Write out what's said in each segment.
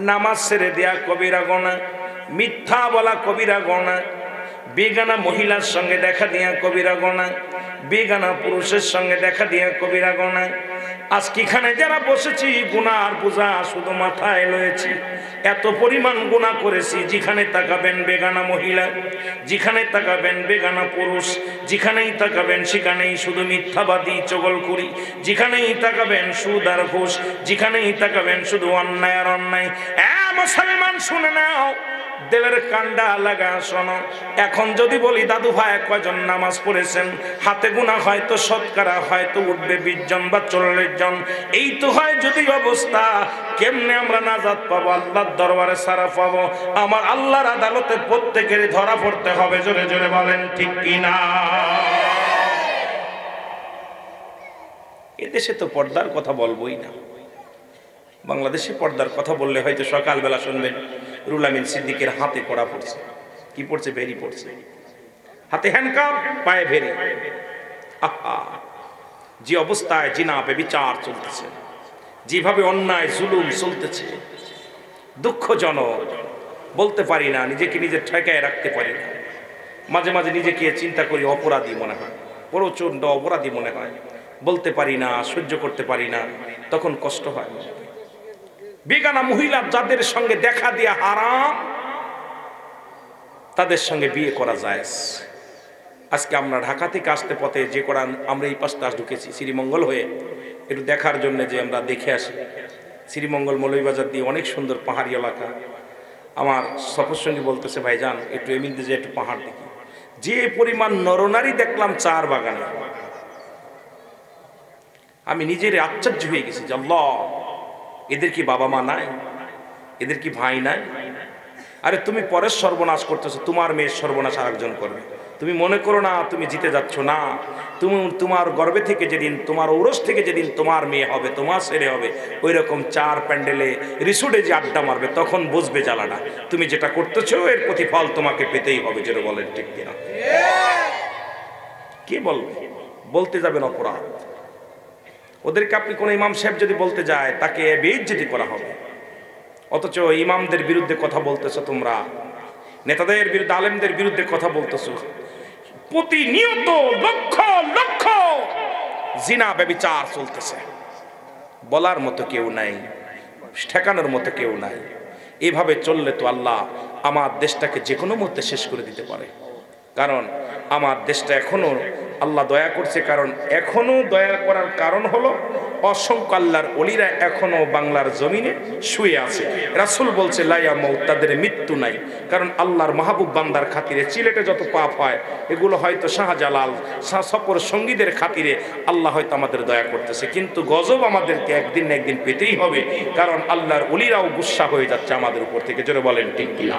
নামাজ ছেড়ে দেয়া কবিরা গণা মিথ্যা বলা কবিরা গণা বেগানা মহিলার সঙ্গে দেখা দিয়া কবিরা গণা বেগানা পুরুষের সঙ্গে দেখা দিয়া কবিরা গণা আজকে এখানে যারা বসেছি গুণা আর বোঝা শুধু মাথায় লয়েছি এত পরিমাণ গুণা করেছি, যেখানে তাকাবেন বেগানা মহিলা, যেখানে তাকাবেন বেগানা পুরুষ, যেখানেই তাকাবেন সেখানেই শুধু মিথ্যাবাদী চগল করি যেখানেই তাকাবেন সুদ আর ঘুষ, যেখানেই তাকাবেন শুধু অন্যায় আর অন্যায়। এ মুসলমান শুনে নাও দেবের কান্ডা লাগা শোনো। এখন যদি বলি, দাদু ভাই, কয়জন নামাজ পড়েছেন? হাতে গুণা হয়তো শতকরা হয়তো উঠবে বিশ জন বা চল্লিশ জন। এই তো হয় যদি অবস্থা, কেমনে আমরা নাজাদ পাবো? আল্লাহর দরবারে সারা পাবো। আমার আল্লাহর আদালতে প্রত্যেকের ধরা পড়তে হবে, জোরে জোরে বলেন, ঠিক কিনা? এদেশে তো পর্দার কথা বলবোই না। বাংলাদেশে পর্দার কথা বললে হয়তো সকালবেলা শুনবেন। রুল আমিন সিদ্দিকের হাতে পড়া পড়ছে। কি পড়ছে? ভেরি পড়ছে। হাতে হ্যান্ডকাপ পায়ে ভেরি। যে অবস্থায় জিনা বিচার চলতেছে, যেভাবে অন্যায়, জুলুম চলতেছে, দুঃখজনক। বলতে পারি না, নিজেকে নিজে ঠেকায় রাখতে পারি না। মাঝে মাঝে নিজেকে চিন্তা করি, অপরাধী মনে হয়। প্রচণ্ড অপরাধী মনে হয়। বলতে পারি না, সহ্য করতে পারি না, তখন কষ্ট হয়। বেগানা মহিলা যাদের সঙ্গে দেখা দিয়ে হারাম, তাদের সঙ্গে বিয়ে করা যায় আজকে আমরা ঢাকা থেকে আসতে পথে যে করা আমরা এই পাশটা ঢুকেছি, শ্রীমঙ্গল হয়ে। একটু দেখার জন্য যে আমরা দেখে আসি। শ্রীমঙ্গল মৌলভীবাজার দিয়ে অনেক সুন্দর পাহাড়ি এলাকা। আমার সফর সঙ্গে বলতেছে ভাই যান একটু এমনিতে যে একটু পাহাড় দেখি। যে পরিমাণ নরনারী দেখলাম চার বাগানে। আমি নিজের আশ্চর্য হয়ে গেছি যে এদের কি বাবা মা নাই? এদের কি ভাই নাই? আরে তুমি পরের সর্বনাশ করতেছো, তোমার মেয়ের সর্বনাশ আরেকজন করবে। তুমি মনে করো না, তুমি জিতে যাচ্ছ, না। তুমি তোমার গর্বে থেকে যেদিন, তোমার ঔরস থেকে যেদিন তোমার মেয়ে হবে, তোমার ছেলে হবে ওই রকম চার প্যান্ডেলে রিসুডে যে আড্ডা মারবে, তখন বুঝবে জ্বালাটা। তুমি যেটা করতেছো, এর প্রতিফল তোমাকে পেতেই হবে, যেটা বলেন ঠিক কিনা। কে বলবে? বলতে যাবেন অপরাধ। ওদেরকে আপনি কোনো ইমাম সাহেব যদি বলতে যায়, তাকে বেইজ্জতি করা হবে। অথচ ইমামদের বিরুদ্ধে কথা বলতেছো তোমরা, নেতাদের বিরুদ্ধে, আলেমদের বিরুদ্ধে কথা বলতেছো। প্রতিনিয়ত লক্ষ লক্ষ জিনা ব্যবিচার চলতেছে। বলার মতো কেউ নাই, ঠেকানোর মতো কেউ নাই। এভাবে চললে তো আল্লাহ আমার দেশটাকে যে কোনো মুহূর্তে শেষ করে দিতে পারে। কারণ আমার দেশটা এখনও আল্লাহ দয়া করছে, কারণ এখনও দয়া করার কারণ হলো অসংখ্য আল্লাহর অলিরা এখনও বাংলার জমিনে শুয়ে আছে। রাসুল বলছে লাইয়া মৌ তাদের মৃত্যু নাই। কারণ আল্লাহর মাহবুব বান্দার খাতিরে চিলেটে যত পাপ হয়, এগুলো হয়তো শাহজালাল শাহ সঙ্গীদের খাতিরে আল্লাহ হয়তো আমাদের দয়া করতেছে। কিন্তু গজব আমাদেরকে একদিন না একদিন পেতেই হবে, কারণ আল্লাহর অলিরাও গুসা হয়ে যাচ্ছে আমাদের উপর থেকে। জোরে বলেন, ঠিক কিনা?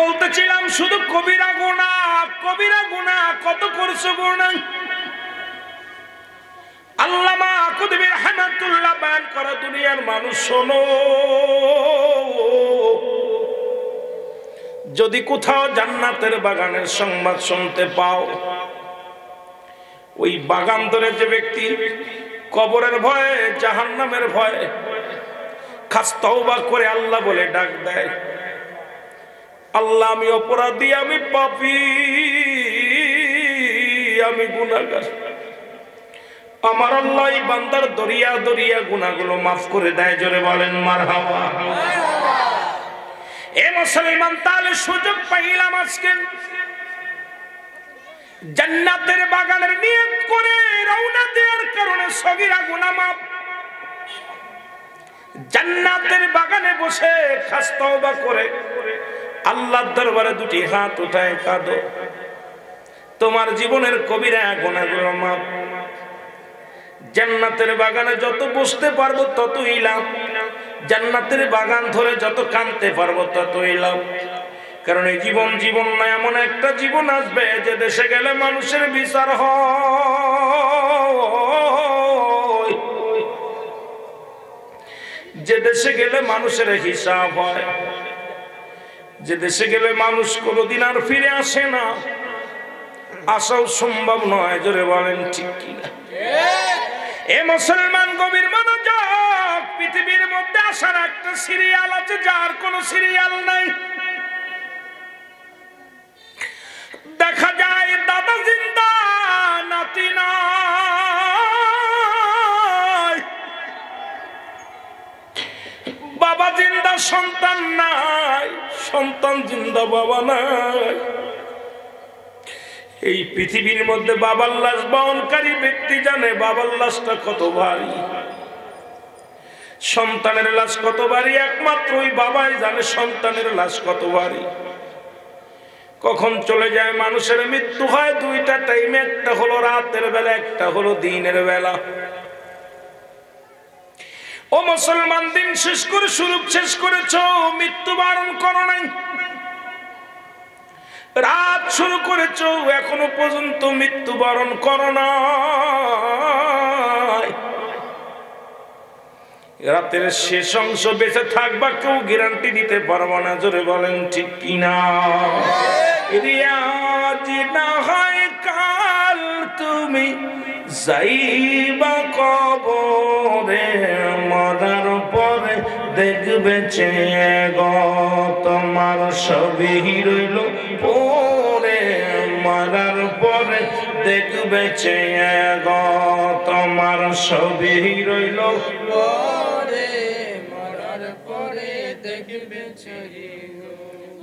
বলতেছিলাম, শুধু কবিরা গুণা কবিরা গুণা, কত করছ গুণা? যদি কোথাও জান্নাতের বাগানের সংবাদ শুনতে পাও, ওই বাগান ধরে যে ব্যক্তি কবরের ভয়ে, জাহান্নামের ভয়ে খাস তওবা করে আল্লাহ বলে ডাক দেয়। আল্লাহ, আমি অপরাধী, আমি পাপি, আমি গুনাহগার। আমার আল্লাহ বান্দার দরিয়া দরিয়া গুনাহগুলো মাফ করে দেয়, জোরে বলেন, মারহাবা। এ মুসলমান, তাহলে সুযোগ পাইলাম আজকে। জান্নাতের বাগানের নিয়ত করে রওনা দেওয়ার কারণে সগিরা গুনাহ মাফ। জান্নাতের বাগানে বসে খাস তওবা করে। আল্লাহর দরবারে দুটি হাত উঠায় কাঁদো। তোমার জীবনের কবিরা গুনাহগুলো মাফ জান্নাতের বাগানে যত বসতে পারব ততই লাভ। জান্নাতের বাগান ধরে যত কানতে পারব ততই লাভ। কারণ এই জীবন জীবন না, এমন একটা জীবন আসবে যে দেশে গেলে মানুষের বিচার হয়। যে দেশে গেলে মানুষের হিসাব হয়। যে দেশে গেলে মানুষ কোনোদিন আর ফিরে আসে না। আসাও সম্ভব নয়, জোরে বলেন ঠিক কিনা। এ মুসলমান গভীর মনোযোগ, পৃথিবীর মধ্যে আসার একটা সিরিয়াল আছে, যার কোনো সিরিয়াল নাই। দেখা যায় দাদা জিন্দা, নাতি নাই। বাবা জিন্দা, সন্তান নাই। সন্তান জিন্দা বাবা নাই। এই পৃথিবীর মধ্যে বাবার লাশ বহনকারী ব্যক্তি জানে বাবার লাশটা কত ভারী। সন্তানের লাশ কত ভারী, একমাত্র ওই বাবাই জানে সন্তানের লাশ কত ভারী। কখন চলে যায় মানুষের মৃত্যু হয়, দুইটা টাইমে একটা হলো রাতের বেলা, একটা হলো দিনের বেলা। ও মুসলমান, দিন শেষ করে শুরু শেষ করেছ, মৃত্যুবরণ করো নাই। রাত শুরু করেছ, এখনও পর্যন্ত মৃত্যুবরণ করো না রাতের শেষ অংশ বেঁচে থাকবা, কেউ গ্যারান্টি দিতে পারব না, জোরে বলেন ঠিক কিনা? রিয়াজ না হয়, কাল তুমি যাইবা কবরে, মরার পরে দেখবে চেয়ে গ তোমার সবই রইল পরে মরার পরে দেখবে চেয়ে গ তোমার সবই রইল পরে মরার পরে দেখবে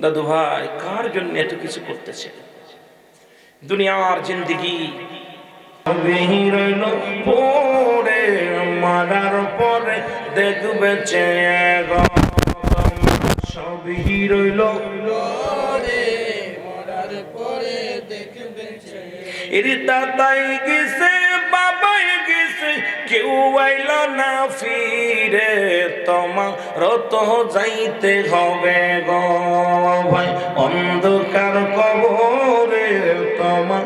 দাদু ভাই কার জন্য এত কিছু করতেছে? দুনিয়ার জিন্দিগি রইল পরে মারার পরে দেখবে সবই রইল এর দাদাই গেছে বাবাই গেছে, কেউ আইল না ফিরে। তোমার তো যাইতে হবে গো ভাই। অন্ধকার কবরে তোমার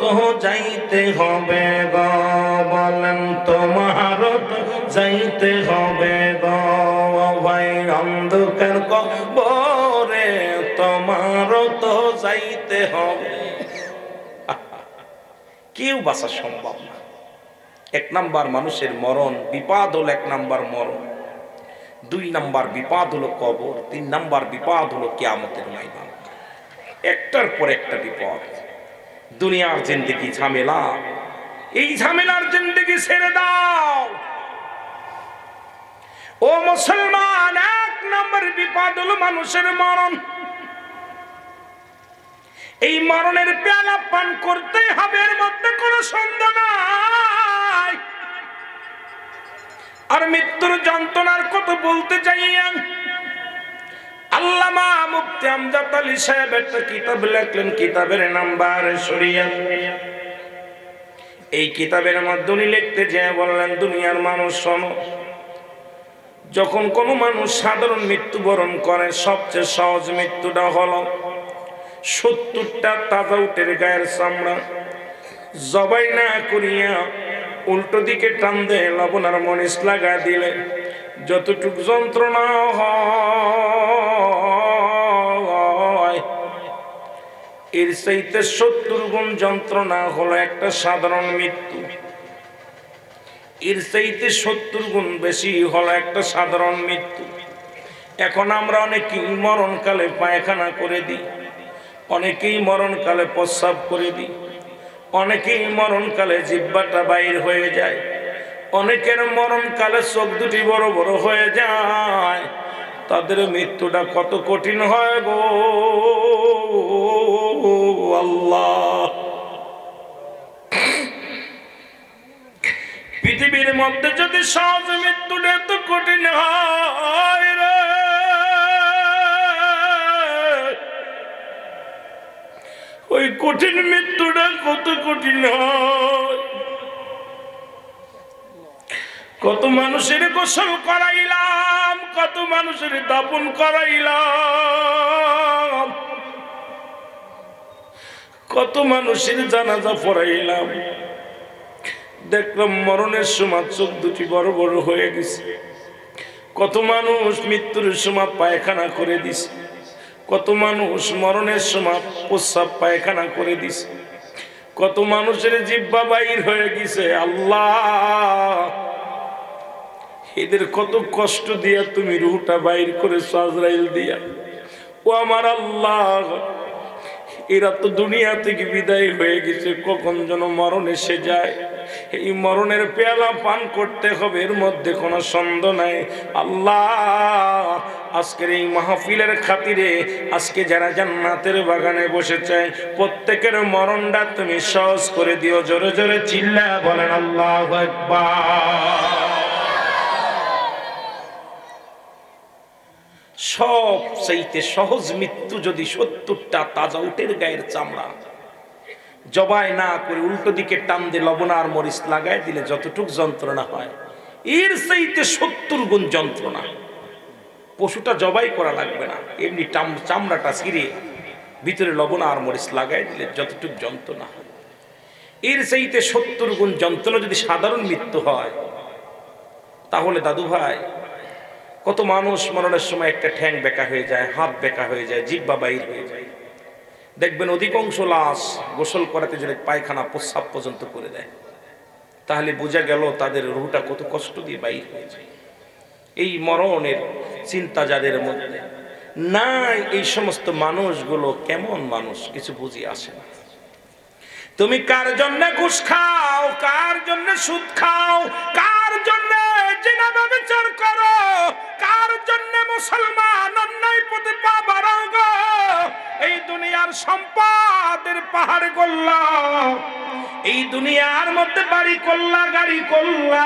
তো যাইতে হবে গো। বলেন তোমার তো যাইতে হবে গো ভাই। অন্ধকার কবরে তোমার তো যাইতে হবে। কেউ বাঁচা সম্ভব না। এক নাম্বার মানুষের মরণ, বিপাদ হলো এক নাম্বার মরণ। দুই নাম্বার বিপাদ হলো কবর, তিন নাম্বার বিপাদ হলো কেয়ামতের ময়দান। একটার পর একটা বিপদ। দুনিয়ার জিন্দিগি ঝামেলা। এই ঝামেলার জিন্দিগি ছেড়ে দাও। ও মুসলমান, এক নম্বর বিপদ হলো মানুষের মরণ। এই মরণের পেয়ালা পান করতে হবে, এর মধ্যে কোনো সন্দেহ নাই। আর মৃত্যুর যন্ত্রণার কথা বলতে চাই আল্লামা আমজাদ আলী সাহেব একটা কিতাব কিতাবের এই কিতাবের মাধ্যমে লিখতে যে বললেন, দুনিয়ার মানুষ শোনো, যখন কোনো মানুষ সাধারণ মৃত্যুবরণ করে, সবচেয়ে সহজ মৃত্যুটা হলো সত্তরটা তাজা উটের গায়ের চামড়া জবাই না করিয়া উল্টো দিকে টান দেয় লবণ মনিস লাগা দিলে, যতটুক যন্ত্রণা হয়, এর চাইতে সত্তর গুণ যন্ত্রণা হলো একটা সাধারণ মৃত্যু। এর চাইতে সত্তর গুণ বেশি হলো একটা সাধারণ মৃত্যু। এখন আমরা অনেকেই মরণকালে পায়খানা করে দিই, অনেকেই মরণকালে প্রস্রাব করে দিই। অনেকেই মরণকালে জিব্বাটা বাইর হয়ে যায়। অনেকের মরণকালে চোখ দুটি বড় বড় হয়ে যায়। তাদের মৃত্যুটা কত কঠিন হয় গো? আল্লাহ। পৃথিবীর মধ্যে যদি সহজ মৃত্যুটা এত কঠিন হয় রে ওই কঠিন মৃত্যুটা কত কঠিন কত মানুষের গোসল করাইলাম, কত মানুষের দাপন করাইলাম, কত মানুষের জানাজা পড়াইলাম। দেখলাম মরণের সময় চোখ দুটি বড় বড় হয়ে গেছে। কত মানুষ মৃত্যুর সময় পায়খানা করে দিছে। কত মানুষ মরণের সময় প্রস্রাব পায়খানা করে দিছে। কত মানুষের জিব্বা বাইর হয়ে গেছে, আল্লাহ! এদের কত কষ্ট দিয়া তুমি রুহটা বাইর করে সাজরাইল দিয়া। ও আমার আল্লাহ, এরা তো দুনিয়া থেকে বিদায় হয়ে গেছে, কখন যেন মরণ এসে যায়। এই মরণের পেয়ালা পান করতে হবে, এর মধ্যে কোনো সন্দেহ নাই। আল্লাহ, আজকের এই মাহফিলের খাতিরে আজকে যারা জান্নাতের বাগানে বসেছে, প্রত্যেকের মরণটা তুমি সহজ করে দিও, জোরে জোরে চিল্লা, বলেন আল্লাহ সব চাইতে সহজ মৃত্যু যদি সত্তরটা তাজা উটের গায়ের চামড়া। জবাই না করে উল্টো দিকে টান দিয়ে লবণ আর মরিচ লাগাই দিলে যতটুক যন্ত্রণা হয়। এর চাইতে সত্তর গুণ যন্ত্রণা। পশুটা জবাই করা লাগবে না। এমনি চামড়াটা ছিঁড়ে ভিতরে লবণ আর মরিচ লাগাই দিলে যতটুক যন্ত্রণা হয়। এর চাইতে সত্তর গুণ যন্ত্রণা যদি সাধারণ মৃত্যু হয়, তাহলে দাদু ভাই, কত মানুষ মরণের সময় একটা ঠ্যাং বেকা হয়ে যায়, হাত বেকা হয়ে যায় জিব্বা বাইর হয়ে যায়। দেখবেন অধিকাংশ লাশ গোসল করাতে যদি পায়খানা প্রস্রাব পর্যন্ত করে দেয়, তাহলে বোঝা গেল তাদের রুহটা কত কষ্ট দিয়ে বাইর হয়ে যায়। এই মরণের চিন্তা যাদের মধ্যে, নাই এই সমস্ত মানুষগুলো কেমন মানুষ কিছু বুঝি আসে না। তুমি কার জন্য ঘুষ খাও, কার জন্য সুদ খাও, কার জন্য কার জন্য মুসলমান সম্পদের পাহাড় গোল্লা, এই দুনিয়ার মধ্যে বাড়ি করলা গাড়ি করলা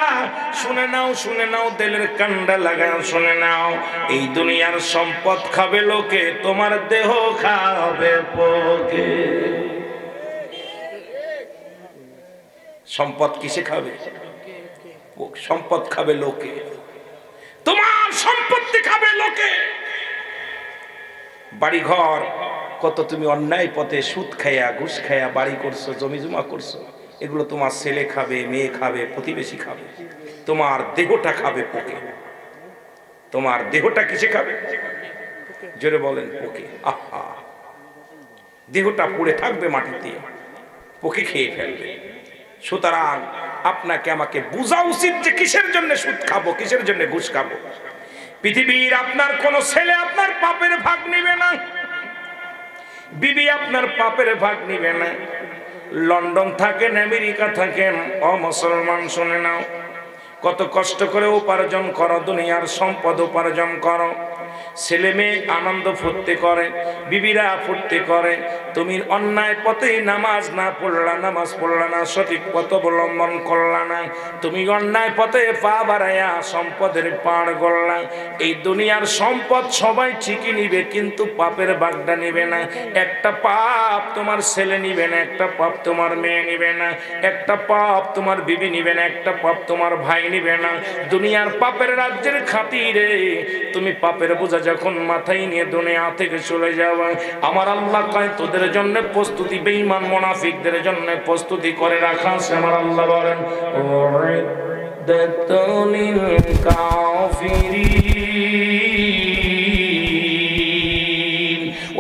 শুনে নাও শুনে নাও, দিলের কান্ডা লাগাও, শুনে নাও। এই দুনিয়ার সম্পদ খাবে লোকে, তোমার দেহ খাবে পোকে। সম্পদ কিসে খাবে? সম্পদ খাবে লোকে। তোমার সম্পত্তি খাবে লোকে। বাড়ি ঘর কত তুমি অন্যায় পথে সুদ খাইয়া, ঘুষ খাইয়া, বাড়ি করছ, জমি জমা করছ, এগুলো তোমার ছেলে খাবে, মেয়ে খাবে, প্রতিবেশী খাবে। তোমার দেহটা খাবে পোকে। তোমার দেহটা কিসে খাবে? জোরে বলেন, পোকে। আহা! দেহটা পড়ে থাকবে মাটিতে, পোকে খেয়ে ফেলবে। সুতরাং আপনাকে আমাকে বোঝা উচিত যে কিসের জন্য সুদ খাব, কিসের জন্য ঘুষ খাব। পৃথিবীর আপনার কোন ছেলে আপনার পাপের ভাগ নিবে না। বিবি আপনার পাপের ভাগ নিবে না। লন্ডন থাকেন, আমেরিকা থাকেন অ মুসলমান, শুনে নাও। কত কষ্ট করে উপার্জন করো, দুনিয়ার সম্পদ উপার্জন করো। ছেলে মেয়ে আনন্দ ফুর্তি করে, বিবিরা ফুর্তি করে তুমি অন্যায় পথে নামাজ না পড়লা, নামাজ পড়লা না, সঠিক পথ অবলম্বন করলা না। তুমি অন্যায় পথে পা বাড়াইয়া সম্পদের পাড় গড়লা। এই দুনিয়ার সম্পদ সবাই ঠিকই নিবে, কিন্তু পাপের বাগদা নিবে না। একটা পাপ তোমার ছেলে নিবে না, একটা পাপ তোমার মেয়ে নিবে না। একটা পাপ তোমার বিবি নিবে না, একটা পাপ তোমার ভাই নিবে না। দুনিয়ার পাপের রাজ্যের খাতিরে তুমি পাপের বোঝা যখন মাথায় নিয়ে দুনিয়া থেকে চলে যাওয়া। আমার আল্লাহ কয়, তোদের জন্য প্রস্তুতি, বেঈমান মুনাফিকদের জন্য প্রস্তুতি করে রাখা আছে। আমার আল্লাহ বলেন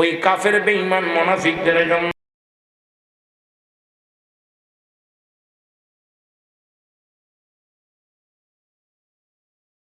ওই কাফের বেঈমান মুনাফিকদের জন্য